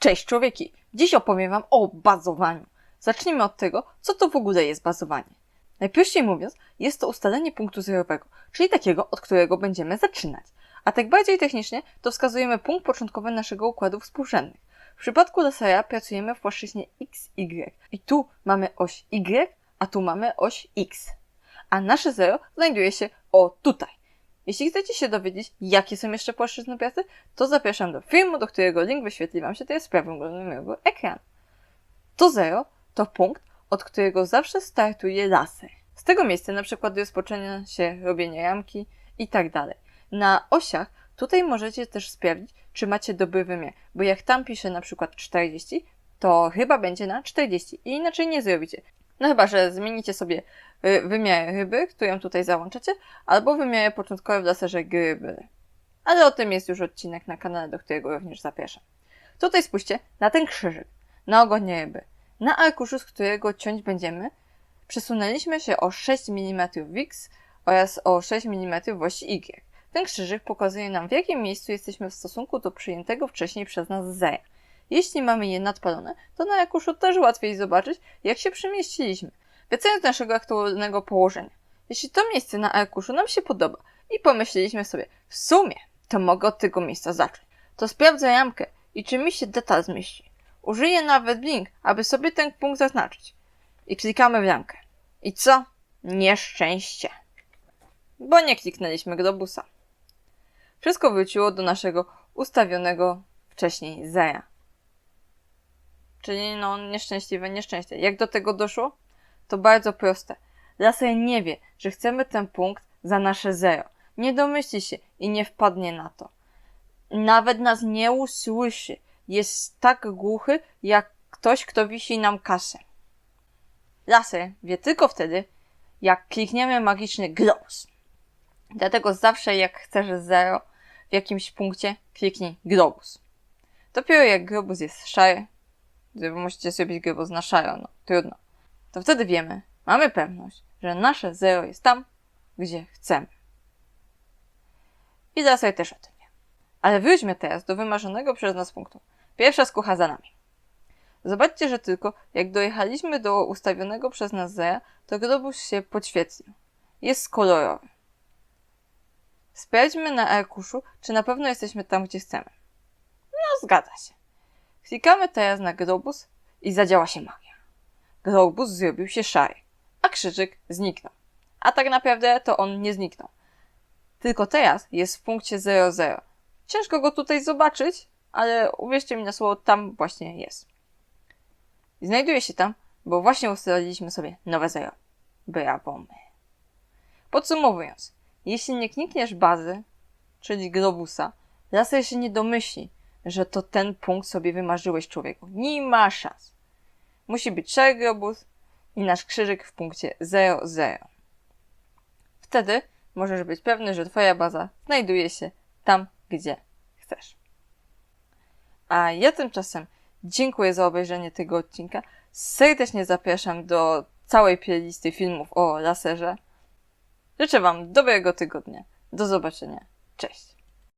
Cześć człowieki! Dziś opowiem Wam o bazowaniu. Zacznijmy od tego, co to w ogóle jest bazowanie. Najprościej mówiąc, jest to ustalenie punktu zerowego, czyli takiego, od którego będziemy zaczynać. A tak bardziej technicznie, to wskazujemy punkt początkowy naszego układu współrzędnych. W przypadku lasera pracujemy w płaszczyźnie XY. I tu mamy oś Y, a tu mamy oś X. A nasze zero znajduje się o tutaj. Jeśli chcecie się dowiedzieć, jakie są jeszcze płaszczyzny pracy, to zapraszam do filmu, do którego link wyświetli Wam się teraz w prawym górnym rogu ekranu. To zero to punkt, od którego zawsze startuje laser. Z tego miejsca na przykład do rozpoczęcia się robienia ramki i tak dalej. Na osiach tutaj możecie też sprawdzić, czy macie dobry wymiar, bo jak tam pisze na przykład 40, to chyba będzie na 40 i inaczej nie zrobicie. No chyba, że zmienicie sobie y, wymiar ryby, którą tutaj załączacie, albo wymiary początkowe w laserze gry. Ale o tym jest już odcinek na kanale, do którego również zapraszam. Tutaj spójrzcie na ten krzyżyk, na ogonie ryby. Na arkuszu, z którego ciąć będziemy, przesunęliśmy się o 6 mm w X oraz o 6 mm w osi Y. Ten krzyżyk pokazuje nam, w jakim miejscu jesteśmy w stosunku do przyjętego wcześniej przez nas zera. Jeśli mamy je nadpalone, to na arkuszu też łatwiej zobaczyć, jak się przemieściliśmy, wracając do naszego aktualnego położenia. Jeśli to miejsce na arkuszu nam się podoba i pomyśleliśmy sobie, w sumie to mogę od tego miejsca zacząć, to sprawdzę ramkę i czy mi się detal zmieści. Użyję nawet link, aby sobie ten punkt zaznaczyć. I klikamy w ramkę. I co? Nieszczęście. Bo nie kliknęliśmy globusa. Wszystko wróciło do naszego ustawionego wcześniej zera. Czyli no nieszczęśliwe nieszczęście. Jak do tego doszło? To bardzo proste. Laser nie wie, że chcemy ten punkt za nasze zero. Nie domyśli się i nie wpadnie na to. Nawet nas nie usłyszy. Jest tak głuchy, jak ktoś, kto wisi nam kasę. Laser wie tylko wtedy, jak klikniemy magiczny globus. Dlatego zawsze jak chcesz zero w jakimś punkcie, kliknij globus. Dopiero jak globus jest szary, musicie globus na szaro, no trudno, to wtedy wiemy, mamy pewność, że nasze zero jest tam, gdzie chcemy. I laser też o tym wie. Ale wróćmy teraz do wymarzonego przez nas punktu. Pierwsza skucha za nami. Zobaczcie, że tylko jak dojechaliśmy do ustawionego przez nas zera, to globus się podświetlił. Jest kolorowy. Sprawdźmy na arkuszu, czy na pewno jesteśmy tam, gdzie chcemy. No, zgadza się. Klikamy teraz na globus i zadziała się magia. Globus zrobił się szary, a krzyżyk zniknął. A tak naprawdę to on nie zniknął. Tylko teraz jest w punkcie 00. Ciężko go tutaj zobaczyć, ale uwierzcie mi na słowo, tam właśnie jest. I znajduje się tam, bo właśnie ustaliliśmy sobie nowe zero. Brawo my. Podsumowując, jeśli nie klikniesz bazy, czyli globusa, laser się nie domyśli, że to ten punkt sobie wymarzyłeś człowieku. Nie ma szans. Musi być szary globus i nasz krzyżyk w punkcie 00. Wtedy możesz być pewny, że twoja baza znajduje się tam, gdzie chcesz. A ja tymczasem dziękuję za obejrzenie tego odcinka. Serdecznie zapraszam do całej playlisty filmów o laserze. Życzę Wam dobrego tygodnia. Do zobaczenia. Cześć.